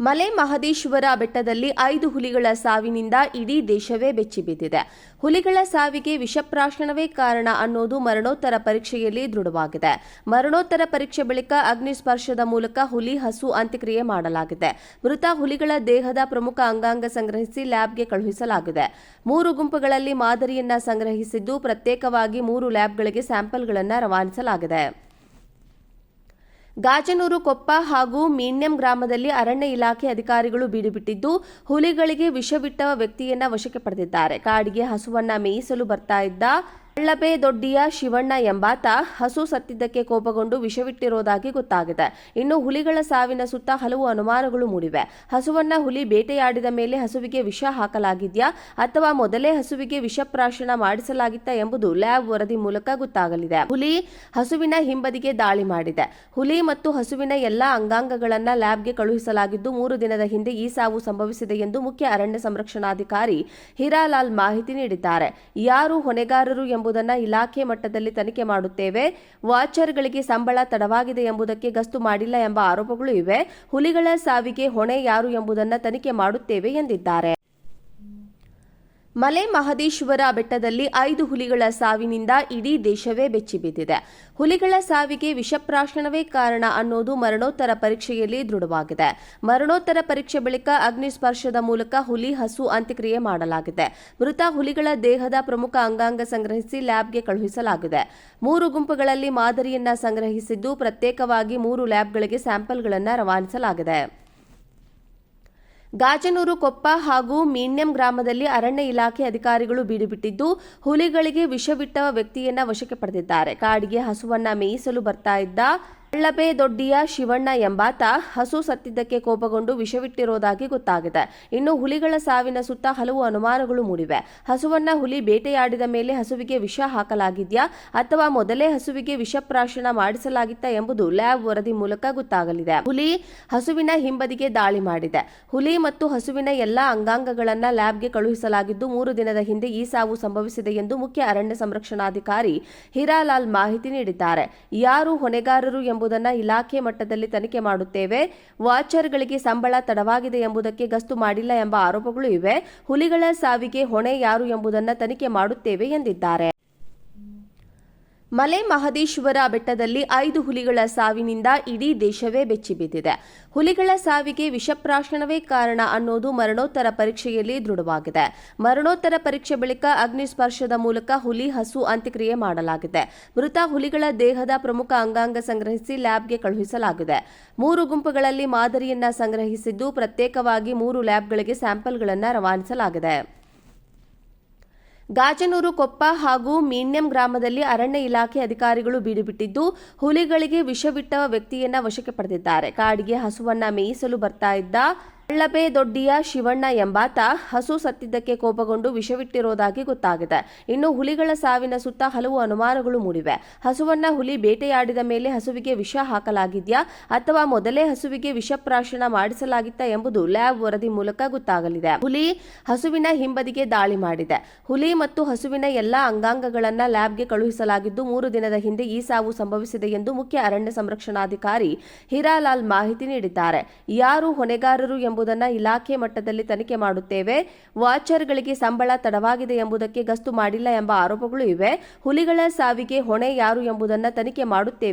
ಮಲೆ ಮಹದೇಶ್ವರ ಬೆಟ್ಟದಲ್ಲಿ ಐದು ಹುಲಿಗಳ ಸಾವಿನಿಂದ ಇಡೀ ದೇಶವೇ ಬೆಚ್ಚಿಬಿದ್ದಿದೆ ಹುಲಿಗಳ ಸಾವಿಗೆ ವಿಷಪ್ರಾಶನವೇ ಕಾರಣ ಅನ್ನೋದು ಮರಣೋತ್ತರ ಪರೀಕ್ಷೆಯಲ್ಲಿ ದೃಢವಾಗಿದೆ. ಮರಣೋತ್ತರ ಪರೀಕ್ಷೆ ಬಳಿಕ ಅಗ್ನಿಸ್ಪರ್ಶದ ಮೂಲಕ ಹುಲಿ ಹಸು ಅಂತ್ಯಕ್ರಿಯೆ ಮಾಡಲಾಗಿದೆ. ಮೃತ ಹುಲಿಗಳ ದೇಹದ ಪ್ರಮುಖ ಅಂಗಾಂಗ ಸಂಗ್ರಹಿಸಿ ಲ್ಯಾಬ್ಗೆ ಕಳುಹಿಸಲಾಗಿದೆ. ಮೂರು ಗುಂಪುಗಳಲ್ಲಿ ಮಾದರಿಯನ್ನ ಸಂಗ್ರಹಿಸಿದ್ದು ಪ್ರತ್ಯೇಕವಾಗಿ ಮೂರು ಲ್ಯಾಬ್ಗಳಿಗೆ ಸ್ಯಾಂಪಲ್ಗಳನ್ನು ರವಾನಿಸಲಾಗಿದೆ. ಗಾಜನೂರು ಕೊಪ್ಪ ಹಾಗೂ ಮೀಣ್ಯಂ ಗ್ರಾಮದಲ್ಲಿ ಅರಣ್ಯ ಇಲಾಖೆ ಅಧಿಕಾರಿಗಳು ಬೀಡುಬಿಟ್ಟಿದ್ದು, ಹುಲಿಗಳಿಗೆ ವಿಷವಿಟ್ಟ ವ್ಯಕ್ತಿಯನ್ನ ವಶಕ್ಕೆ ಪಡೆದಿದ್ದಾರೆ. ಕಾಡಿಗೆ ಹಸುವನ್ನ ಮೇಯಿಸಲು ಬರ್ತಾ ಇದ್ದ ಅಳ್ಳಬೆ ದೊಡ್ಡಿಯ ಶಿವಣ್ಣ ಎಂಬಾತ ಹಸು ಸತ್ತಿದ್ದಕ್ಕೆ ಕೋಪಗೊಂಡು ವಿಷವಿಟ್ಟಿರೋದಾಗಿ ಗೊತ್ತಾಗಿದೆ. ಇನ್ನು ಹುಲಿಗಳ ಸಾವಿನ ಸುತ್ತ ಹಲವು ಅನುಮಾನಗಳು ಮೂಡಿವೆ. ಹಸುವನ್ನ ಹುಲಿ ಬೇಟೆಯಾಡಿದ ಮೇಲೆ ಹಸುವಿಗೆ ವಿಷ ಹಾಕಲಾಗಿದ್ಯಾ? ಅಥವಾ ಮೊದಲೇ ಹಸುವಿಗೆ ವಿಷಪ್ರಾಶನ ಮಾಡಿಸಲಾಗಿತ್ತ ಎಂಬುದು ಲ್ಯಾಬ್ ವರದಿ ಮೂಲಕ ಗೊತ್ತಾಗಲಿದೆ. ಹುಲಿ ಹಸುವಿನ ಹಿಂಬದಿಗೆ ದಾಳಿ ಮಾಡಿದೆ. ಹುಲಿ ಮತ್ತು ಹಸುವಿನ ಎಲ್ಲಾ ಅಂಗಾಂಗಗಳನ್ನ ಲ್ಯಾಬ್ಗೆ ಕಳುಹಿಸಲಾಗಿದ್ದು ಮೂರು ದಿನದ ಹಿಂದೆ ಈ ಸಾವು ಸಂಭವಿಸಿದೆ ಎಂದು ಮುಖ್ಯ ಅರಣ್ಯ ಸಂರಕ್ಷಣಾಧಿಕಾರಿ ಹೀರಾಲಾಲ್ ಮಾಹಿತಿ ನೀಡಿದ್ದಾರೆ. ಯಾರು ಹೊಣೆಗಾರರು ಎಂಬುದನ್ನು ಇಲಾಖೆ ಮಟ್ಟದಲ್ಲಿ ತನಿಖೆ ಮಾಡುತ್ತೇವೆ. ವಾಚರ್ಗಳಿಗೆ ಸಂಬಳ ತಡವಾಗಿದೆ ಎಂಬುದಕ್ಕೆ ಗಸ್ತು ಮಾಡಿಲ್ಲ ಎಂಬ ಆರೋಪಗಳು ಇವೆ. ಹುಲಿಗಳ ಸಾವಿಗೆ ಹೊಣೆ ಯಾರು ಎಂಬುದನ್ನು ತನಿಖೆ ಮಾಡುತ್ತೇವೆ ಎಂದಿದ್ದಾರೆ. ಮಲೆ ಮಹದೇಶ್ವರ ಬೆಟ್ಟದಲ್ಲಿ ಐದು ಹುಲಿಗಳ ಸಾವಿನಿಂದ ಇಡೀ ದೇಶವೇ ಬೆಚ್ಚಿಬಿದ್ದಿದೆ ಹುಲಿಗಳ ಸಾವಿಗೆ ವಿಷಪ್ರಾಶನವೇ ಕಾರಣ ಅನ್ನೋದು ಮರಣೋತ್ತರ ಪರೀಕ್ಷೆಯಲ್ಲಿ ದೃಢವಾಗಿದೆ. ಮರಣೋತ್ತರ ಪರೀಕ್ಷೆ ಬಳಿಕ ಅಗ್ನಿಸ್ಪರ್ಶದ ಮೂಲಕ ಹುಲಿ, ಹಸು ಅಂತ್ಯಕ್ರಿಯೆ ಮಾಡಲಾಗಿದೆ. ಮೃತ ಹುಲಿಗಳ ದೇಹದ ಪ್ರಮುಖ ಅಂಗಾಂಗ ಸಂಗ್ರಹಿಸಿ ಲ್ಯಾಬ್ಗೆ ಕಳುಹಿಸಲಾಗಿದೆ. ಮೂರು ಗುಂಪುಗಳಲ್ಲಿ ಮಾದರಿಯನ್ನ ಸಂಗ್ರಹಿಸಿದ್ದು ಪ್ರತ್ಯೇಕವಾಗಿ ಮೂರು ಲ್ಯಾಬ್ಗಳಿಗೆ ಸ್ಯಾಂಪಲ್ಗಳನ್ನು ರವಾನಿಸಲಾಗಿದೆ. ಗಾಜನೂರು ಕೊಪ್ಪ ಹಾಗೂ ಮೀಣ್ಯಂ ಗ್ರಾಮದಲ್ಲಿ ಅರಣ್ಯ ಇಲಾಖೆ ಅಧಿಕಾರಿಗಳು ಬೀಡುಬಿಟ್ಟಿದ್ದು, ಹುಲಿಗಳಿಗೆ ವಿಷವಿಟ್ಟ ವ್ಯಕ್ತಿಯನ್ನ ವಶಕ್ಕೆ ಪಡೆದಿದ್ದಾರೆ. ಕಾಡಿಗೆ ಹಸುವನ್ನ ಮೇಯಿಸಲು ಬರ್ತಾ ಇದ್ದ ಅಳ್ಳಬೆ ದೊಡ್ಡಿಯ ಶಿವಣ್ಣ ಎಂಬಾತ ಹಸು ಸತ್ತಿದ್ದಕ್ಕೆ ಕೋಪಗೊಂಡು ವಿಷವಿಟ್ಟಿರೋದಾಗಿ ಗೊತ್ತಾಗಿದೆ. ಇನ್ನು ಹುಲಿಗಳ ಸಾವಿನ ಸುತ್ತ ಹಲವು ಅನುಮಾನಗಳು ಮೂಡಿವೆ. ಹಸುವನ್ನ ಹುಲಿ ಬೇಟೆಯಾಡಿದ ಮೇಲೆ ಹಸುವಿಗೆ ವಿಷ ಹಾಕಲಾಗಿದ್ಯಾ ಅಥವಾ ಮೊದಲೇ ಹಸುವಿಗೆ ವಿಷಪ್ರಾಶನ ಮಾಡಿಸಲಾಗಿತ್ತ ಎಂಬುದು ಲ್ಯಾಬ್ ವರದಿ ಮೂಲಕ ಗೊತ್ತಾಗಲಿದೆ. ಹುಲಿ ಹಸುವಿನ ಹಿಂಬದಿಗೆ ದಾಳಿ ಮಾಡಿದೆ. ಹುಲಿ ಮತ್ತು ಹಸುವಿನ ಎಲ್ಲಾ ಅಂಗಾಂಗಗಳನ್ನ ಲ್ಯಾಬ್ಗೆ ಕಳುಹಿಸಲಾಗಿದ್ದು ಮೂರು ದಿನದ ಹಿಂದೆ ಈ ಸಾವು ಸಂಭವಿಸಿದೆ ಎಂದು ಮುಖ್ಯ ಅರಣ್ಯ ಸಂರಕ್ಷಣಾಧಿಕಾರಿ ಹೀರಾಲಾಲ್ ಮಾಹಿತಿ ನೀಡಿದ್ದಾರೆ. ಯಾರು ಹೊಣೆಗಾರರು ಎಂಬುದನ್ನು ಇಲಾಖೆ ಮಟ್ಟದಲ್ಲಿ ತನಿಖೆ ಮಾಡುತ್ತೇವೆ. ವಾಚರ್ಗಳಿಗೆ ಸಂಬಳ ತಡವಾಗಿದೆ ಎಂಬುದಕ್ಕೆ ಗಸ್ತು ಮಾಡಿಲ್ಲ ಎಂಬ ಆರೋಪಗಳು ಇವೆ. ಹುಲಿಗಳ ಸಾವಿಗೆ ಹೊಣೆ ಯಾರು ಎಂಬುದನ್ನು ತನಿಖೆ ಮಾಡುತ್ತೇವೆ ಎಂದಿದ್ದಾರೆ. ಮಲೆ ಮಹದೇಶ್ವರ ಬೆಟ್ಟದಲ್ಲಿ ಐದು ಹುಲಿಗಳ ಸಾವಿನಿಂದ ಇಡೀ ದೇಶವೇ ಬೆಚ್ಚಿಬಿದ್ದಿದೆ ಹುಲಿಗಳ ಸಾವಿಗೆ ವಿಷಪ್ರಾಶನವೇ ಕಾರಣ ಅನ್ನೋದು ಮರಣೋತ್ತರ ಪರೀಕ್ಷೆಯಲ್ಲಿ ದೃಢವಾಗಿದೆ. ಮರಣೋತ್ತರ ಪರೀಕ್ಷೆ ಬಳಿಕ ಅಗ್ನಿಸ್ಪರ್ಶದ ಮೂಲಕ ಹುಲಿ ಹಸು ಅಂತ್ಯಕ್ರಿಯೆ ಮಾಡಲಾಗಿದೆ. ಮೃತ ಹುಲಿಗಳ ದೇಹದ ಪ್ರಮುಖ ಅಂಗಾಂಗ ಸಂಗ್ರಹಿಸಿ ಲ್ಯಾಬ್ಗೆ ಕಳುಹಿಸಲಾಗಿದೆ. ಮೂರು ಗುಂಪುಗಳಲ್ಲಿ ಮಾದರಿಯನ್ನ ಸಂಗ್ರಹಿಸಿದ್ದು ಪ್ರತ್ಯೇಕವಾಗಿ ಮೂರು ಲ್ಯಾಬ್ಗಳಿಗೆ ಸ್ಯಾಂಪಲ್ಗಳನ್ನು ರವಾನಿಸಲಾಗಿದೆ. ಗಾಜನೂರು ಕೊಪ್ಪ ಹಾಗೂ ಮೀಣ್ಯಂ ಗ್ರಾಮದಲ್ಲಿ ಅರಣ್ಯ ಇಲಾಖೆ ಅಧಿಕಾರಿಗಳು ಬೀಡುಬಿಟ್ಟಿದ್ದು, ಹುಲಿಗಳಿಗೆ ವಿಷವಿಟ್ಟ ವ್ಯಕ್ತಿಯನ್ನ ವಶಕ್ಕೆ ಪಡೆದಿದ್ದಾರೆ. ಕಾಡಿಗೆ ಹಸುವನ್ನ ಮೇಯಿಸಲು ಬರ್ತಾ ಇದ್ದ ಅಳ್ಳಬೆ ದೊಡ್ಡಿಯ ಶಿವಣ್ಣ ಎಂಬಾತ ಹಸು ಸತ್ತಿದ್ದಕ್ಕೆ ಕೋಪಗೊಂಡು ವಿಷವಿಟ್ಟಿರೋದಾಗಿ ಗೊತ್ತಾಗಿದೆ. ಇನ್ನು ಹುಲಿಗಳ ಸಾವಿನ ಸುತ್ತ ಹಲವು ಅನುಮಾನಗಳು ಮೂಡಿವೆ. ಹಸುವನ್ನ ಹುಲಿ ಬೇಟೆಯಾಡಿದ ಮೇಲೆ ಹಸುವಿಗೆ ವಿಷ ಹಾಕಲಾಗಿದ್ಯಾ? ಅಥವಾ ಮೊದಲೇ ಹಸುವಿಗೆ ವಿಷಪ್ರಾಶನ ಮಾಡಿಸಲಾಗಿತ್ತಾ ಎಂಬುದು ಲ್ಯಾಬ್ ವರದಿ ಮೂಲಕ ಗೊತ್ತಾಗಲಿದೆ. ಹುಲಿ ಹಸುವಿನ ಹಿಂಬದಿಗೆ ದಾಳಿ ಮಾಡಿದೆ. ಹುಲಿ ಮತ್ತು ಹಸುವಿನ ಎಲ್ಲಾ ಅಂಗಾಂಗಗಳನ್ನ ಲ್ಯಾಬ್ಗೆ ಕಳುಹಿಸಲಾಗಿದ್ದು ಮೂರು ದಿನದ ಹಿಂದೆ ಈ ಸಾವು ಸಂಭವಿಸಿದೆ ಎಂದು ಮುಖ್ಯ ಅರಣ್ಯ ಸಂರಕ್ಷಣಾಧಿಕಾರಿ ಹೀರಾಲಾಲ್ ಮಾಹಿತಿ ನೀಡಿದ್ದಾರೆ. ಯಾರು ಹೊಣೆಗಾರರು ಎಂಬುದನ್ನು ಇಲಾಖೆ ಮಟ್ಟದಲ್ಲಿ ತನಿಖೆ ಮಾಡುತ್ತೇವೆ. ವಾಚರ್ಗಳಿಗೆ ಸಂಬಳ ತಡವಾಗಿದೆ ಎಂಬುದಕ್ಕೆ ಗಸ್ತು ಮಾಡಿಲ್ಲ ಎಂಬ ಆರೋಪಗಳು ಇವೆ. ಹುಲಿಗಳ ಸಾವಿಗೆ ಹೊಣೆ ಯಾರು ಎಂಬುದನ್ನು ತನಿಖೆ ಮಾಡುತ್ತೇವೆ.